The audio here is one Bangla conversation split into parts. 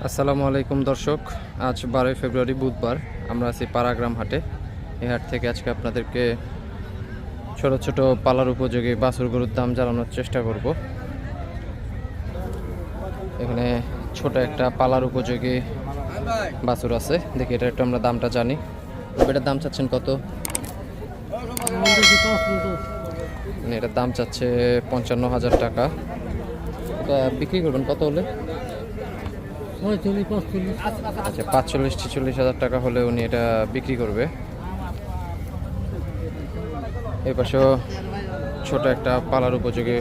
আসসালামু আলাইকুম দর্শক, আজ বারোই ফেব্রুয়ারি বুধবার, আমরা আছি পাড়াগ্রাম হাটে। এই হাট থেকে আজকে আপনাদেরকে ছোট ছোট পালার উপযোগী বাছুর গরুর দাম জানানোর চেষ্টা করব। এখানে ছোট একটা পালার উপযোগী বাছুর আছে, দেখি এটা একটু আমরা দামটা জানি। এটার দাম চাচ্ছেন কত? এটার দাম চাচ্ছে পঞ্চান্ন হাজার টাকা। বিক্রি করবেন কত হলে? আচ্ছা পাঁচচল্লিশ ছেচল্লিশ হাজার টাকা হলে উনি এটা বিক্রি করবে। এই পাশেও ছোট একটা পালার উপযোগী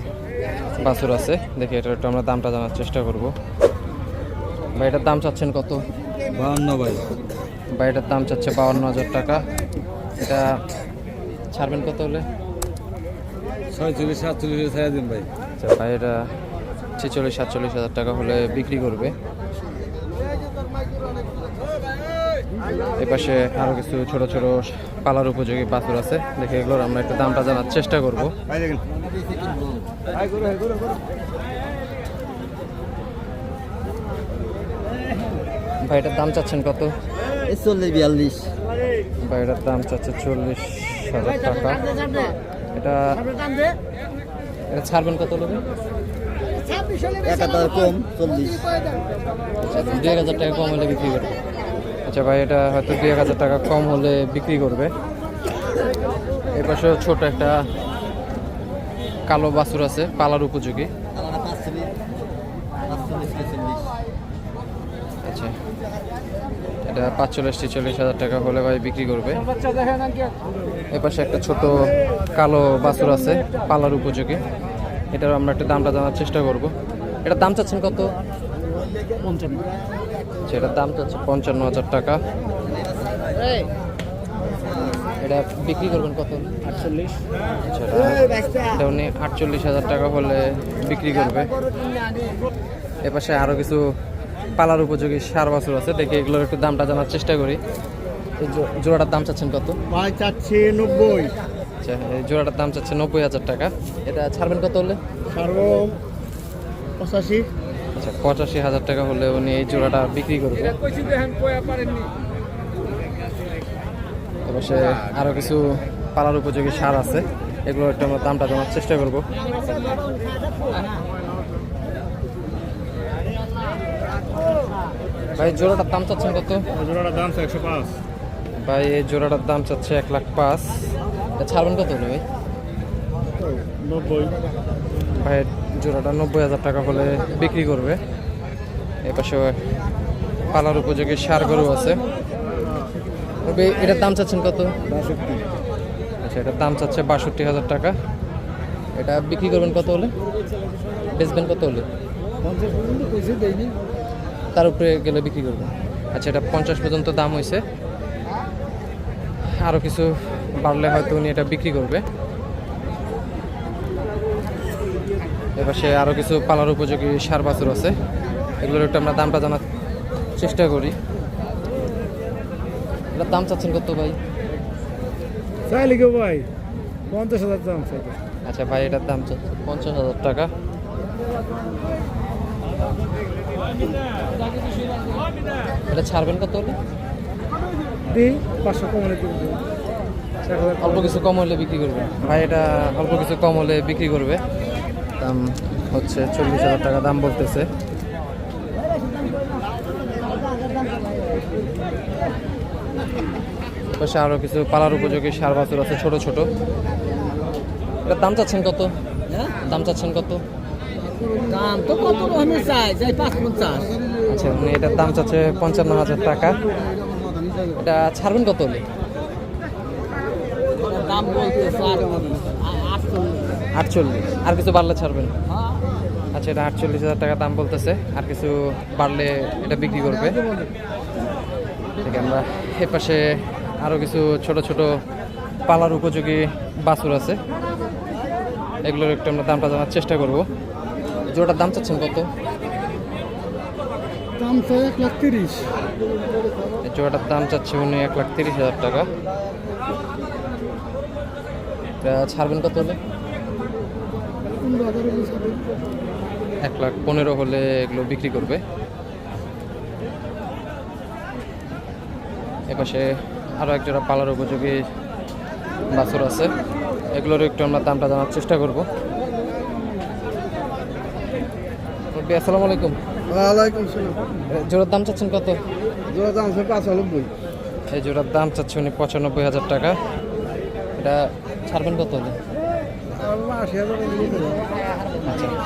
বাছুর আছে। দেখি এটার একটু আমরা দামটা জানার চেষ্টা করব। ভাই এটার দাম চাচ্ছেন কত? বাহান্ন ভাই। ভাই এটার দাম চাচ্ছে বাউন্ন হাজার টাকা। এটা ছাড়বেন কত হলে? ছয়চল্লিশ সাতচল্লিশ ছাড়া দিন ভাই। আচ্ছা ভাই এটা ছেচল্লিশ সাতচল্লিশ হাজার টাকা হলে বিক্রি করবে। এপাশে আরও কিছু ছোট ছোট পালার উপযোগী পাথর আছে। দেখে এগুলোর আমরা একটু দামটা জানার চেষ্টা করব। ভাই এটার দাম চাচ্ছেন কত? চল্লিশ বিয়াল্লিশ। ভাই এটার দাম চাচ্ছে চল্লিশ হাজার টাকা। এটা এটা ছাড়বেন কত লোকে? এক হাজার কম চল্লিশ। দুই হাজার টাকা কম হলে বিক্রি করবে আচ্ছা ভাই এটা হয়তো দুই হাজার টাকা কম হলে বিক্রি করবে। এর পাশে ছোট একটা কালো বাছুর আছে পালার উপযোগী। আচ্ছা এটা পাঁচচল্লিশ ছেচল্লিশ হাজার টাকা হলে ভাই বিক্রি করবে। এপাশে একটা ছোট কালো বাছুর আছে পালার উপযোগী। এটার আমরা একটা দামটা জানার চেষ্টা করব। এটা দাম চাচ্ছেন কত? আচ্ছা, এটার দাম হচ্ছে পঞ্চান্ন হাজার টাকা। এটা বিক্রি করবেন কত? আটচল্লিশ। আচ্ছা এটা- উনি আটচল্লিশ হাজার টাকা হলে বিক্রি করবে। এপাশে আরও কিছু পালার উপযোগী সার বাছুর আছে। দেখে এগুলোর একটু দামটা জানার চেষ্টা করি। জোড়াটার দাম চাচ্ছেন কত? ভাই চাচ্ছি নব্বই। আচ্ছা এই জোড়াটার দাম চাচ্ছে নব্বই হাজার টাকা। এটা ছাড়বেন কত হলে? সর্ব পঁচাশি। আচ্ছা পঁচাশি হাজার টাকা হলে উনি এই জোড়াটা বিক্রি করবে। সে আরও কিছু পালার উপযোগী সার আছে। এগুলো একটু আমরা দামটা জানার চেষ্টা করব। ভাই জোড়াটার দাম চাচ্ছেন কত? জোড়াটার দাম একশো পাঁচ। ভাই এই জোড়াটার দাম চাচ্ছে এক লাখ পাঁচ। ছাড়বেন কত হলে ভাই? নব্বই। ভাই জোড়াটা নব্বই হাজার টাকা হলে বিক্রি করবে। এ পাশে পালার উপযোগী সার গরু আছে। তবে এটার দাম চাচ্ছেন কত? বাষট্টি। আচ্ছা এটার দাম চাচ্ছে বাষট্টি হাজার টাকা। এটা বিক্রি করবেন কত হলে? বেচবেন কত হলে? তার উপরে গেলে বিক্রি করবেন। আচ্ছা এটা পঞ্চাশ পর্যন্ত দাম হয়েছে আরও কিছু বাড়লে হয়তো উনি এটা বিক্রি করবে। সে আরও কিছু পালার উপযোগী সার বাছুর আছে। এগুলোর একটু আমরা দামটা জানার চেষ্টা করি। এটার দাম চাচ্ছেন কত ভাই? চাইলে কেউ ভাই পঞ্চাশ হাজার দাম আচ্ছা ভাই এটার দাম চাচ্ছে পঞ্চাশ হাজার টাকা। এটা ছাড়বেন কত হলে? দিই পাঁচশো কমালে দিব। অল্প কিছু কম হলে বিক্রি করবে ভাই এটা অল্প কিছু কম হলে বিক্রি করবে। দাম হচ্ছে চল্লিশ হাজার টাকা দাম বলতেছে। পাশে আরও কিছু পালার উপযোগী সার বাছুর আছে ছোট ছোট। এটার দাম চাচ্ছেন কত? দাম চাচ্ছেন কত? দাম তো কত আমি চাই যাই পাঁচ পঞ্চাশ আচ্ছা উনি এটার দাম চাচ্ছে পঞ্চান্ন হাজার টাকা। এটা ছাড়বেন কত হলে? দাম বলতে আটচল্লিশ। আর কিছু বাড়লে ছাড়বেন আচ্ছা এটা আটচল্লিশ হাজার টাকা দাম বলতেছে। আর কিছু বাড়লে এটা বিক্রি করবে। ঠিক আমরা এ পাশে আরও কিছু ছোট ছোট পালার উপযোগী বাছুর আছে। এগুলোর একটু আমরা দামটা জানার চেষ্টা করব। জোড়ার দাম চাচ্ছেন কত? দাম তো এক লাখ তিরিশ। এই জোড়াটার দাম চাচ্ছে উনি এক লাখ তিরিশ হাজার টাকা। এটা ছাড়বেন কত হলে? এক লাখ পনেরো হলে এগুলো বিক্রি করবে। এপাশে আরও একজোড়া পালার উপযোগী বাছর আছে। এগুলোর একটু আমরা দামটা জানার চেষ্টা করব। আসসালামু আলাইকুম। ওয়ালাইকুম সালাম জোড়ার দাম চাচ্ছেন কত? জোড়ার দাম হচ্ছে পঁচানব্বই। এই জোড়ার দাম চাচ্ছে উনি পঁচানব্বই হাজার টাকা। এটা ছাড়বেন কত হলে?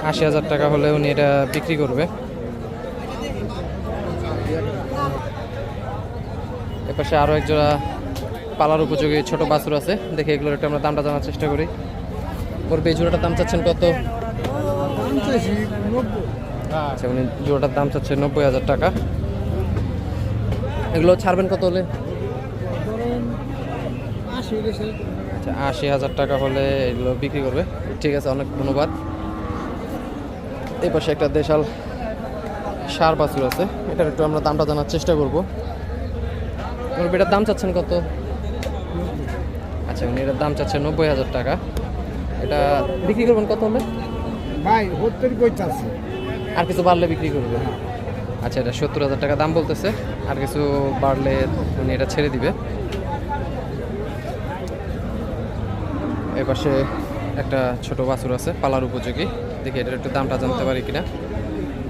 আশি হাজার টাকা হলে উনি এটা বিক্রি করবে। এপাশে আরও একজোড়া পালার উপযোগী ছোট বাছুর আছে। দেখে এগুলোর একটু আমরা দামটা জানার চেষ্টা করি। ওর এই জোড়াটার দাম চাচ্ছেন কত? আচ্ছা উনি জোড়াটার দাম চাচ্ছে নব্বই হাজার টাকা। এগুলো ছাড়বেন কত হলে? আচ্ছা আশি হাজার টাকা হলে এগুলো বিক্রি করবে। ঠিক আছে অনেক ধন্যবাদ। এই পাশে একটা দেশাল সার বাছুর আছে। এটার একটু আমরা দামটা জানার চেষ্টা করব। এটার দাম চাচ্ছেন কত? আচ্ছা উনি এটার দাম চাচ্ছেন নব্বই হাজার টাকা। এটা বিক্রি করবেন কত হলে? ভাই সত্তর পঁচাশি আর কিছু বাড়লে বিক্রি করবে? আচ্ছা এটা সত্তর হাজার টাকা দাম বলতেছে। আর কিছু বাড়লে উনি এটা ছেড়ে দিবে। এপাশে একটা ছোট বাছুর আছে, পালার উপযোগী। দেখি এটার একটু দামটা জানতে পারি কিনা।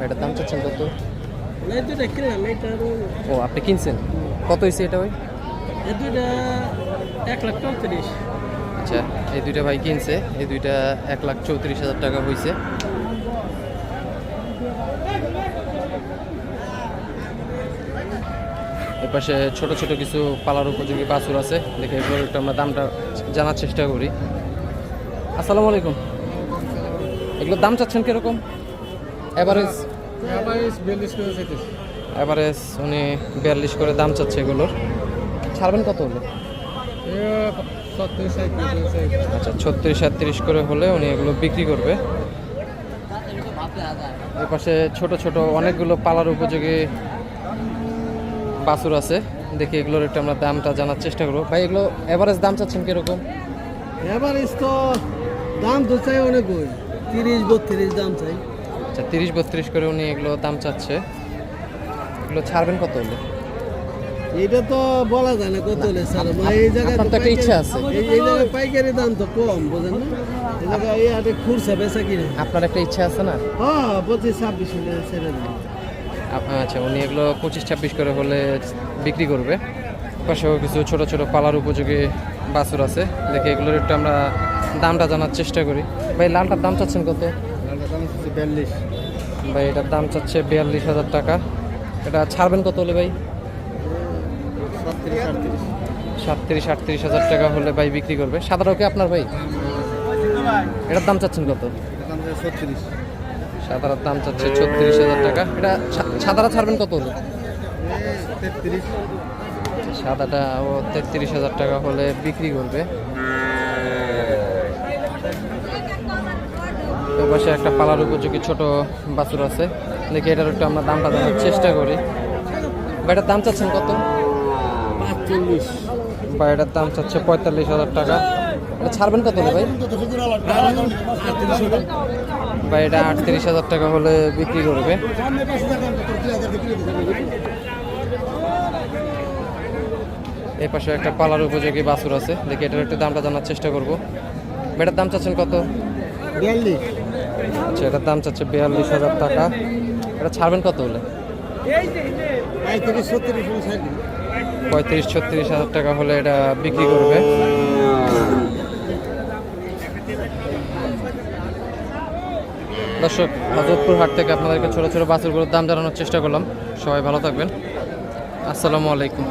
এটার দাম চাচ্ছেন কত? ও, আপনি কিনছেন? কত হয়েছে এটা ভাই? এক লাখ চৌত্রিশ আচ্ছা এই দুইটা ভাই কিনছে, এই দুইটা এক লাখ চৌত্রিশ হাজার টাকা হয়েছে এপাশে ছোট ছোট কিছু পালার উপযোগী বাছুর আছে। দেখে এগুলোর একটু আমরা দামটা জানার চেষ্টা করি। আসসালামু আলাইকুম। এগুলোর দাম চাচ্ছেন কীরকম? অ্যাভারেজ অ্যাভারেজ উনি বিয়াল্লিশ করে দাম চাচ্ছে এগুলোর। ছাড়বেন কত হলে? সাঁত্রিশ আচ্ছা ছত্রিশ সাতত্রিশ করে হলে উনি এগুলো বিক্রি করবে। এর পাশে ছোট ছোট অনেকগুলো পালার উপযোগী বাছুর আছে। দেখি এগুলোর একটু আমরা দামটা জানার চেষ্টা করব। ভাই এগুলো এভারেজ দাম চাচ্ছেন কীরকম? এভারেজ তো দাম তো চাই অনেক ওই তিরিশ বত্রিশ দাম চাই। আচ্ছা তিরিশ বত্রিশ করে উনি এগুলো দাম চাচ্ছে। এগুলো ছাড়বেন কত হলে? এটা তো বলা যায় না কত হলে স্যার এই জায়গায় তো একটা ইচ্ছা আছে। এই জায়গায় পাইকারি দাম তো কম বোঝেন না? এই জায়গায় এই হাটে খুরসা বেচা কিনে। আপনার একটা ইচ্ছা আছে না? হ্যাঁ পঁচিশ ছাব্বিশ ছেড়ে দেন আপ- আচ্ছা উনি এগুলো পঁচিশ ছাব্বিশ করে হলে বিক্রি করবে। পাশেও কিছু ছোট ছোট পালার উপযোগী বাছুর আছে। দেখে এগুলোর একটু আমরা দামটা জানার চেষ্টা করি। ভাই লালটার দাম চাচ্ছেন কত? বিয়াল্লিশ। ভাই এটার দাম চাচ্ছে বিয়াল্লিশ হাজার টাকা। এটা ছাড়বেন কত হলে ভাই? সত্তরিশ সাতত্রিশ আটত্রিশ হাজার টাকা হলে ভাই বিক্রি করবে। সাদাটাও কি আপনার ভাই? এটার দাম চাচ্ছেন কত? ছত্রিশ। সাদার দাম চাচ্ছে ছত্রিশ হাজার টাকা। এটা সা- সাদাটা ছাড়বেন কত হলে? সাদাটা ও তেত্রিশ হাজার টাকা হলে বিক্রি করবে। পাশে একটা পালার উপযোগী ছোট বাছুর আছে। দেখি এটার একটু আমরা দামটা জানার চেষ্টা করি। বা এটার দাম চাচ্ছেন কত? বা এটার দাম চাচ্ছে পঁয়তাল্লিশ হাজার টাকা। ছাড়বেন কত ভাই? বা এটা আটত্রিশ হাজার টাকা হলে বিক্রি করবে। এই পাশে একটা পালার উপযোগী বাছুর আছে। দেখি এটার একটু দামটা জানার চেষ্টা করব। এটার দাম চাচ্ছেন কত? বিয়াল্লিশ। আচ্ছা এটার দাম চাচ্ছে বিয়াল্লিশ হাজার টাকা। এটা ছাড়বেন কত হলে? পঁয়ত্রিশ ছত্রিশ হাজার টাকা হলে এটা বিক্রি করবে। দর্শক হজরতপুর হাট থেকে আপনাদেরকে ছোটো ছোটো বাছুরগুলোর দাম জানানোর চেষ্টা করলাম। সবাই ভালো থাকবেন। আসসালামু আলাইকুম।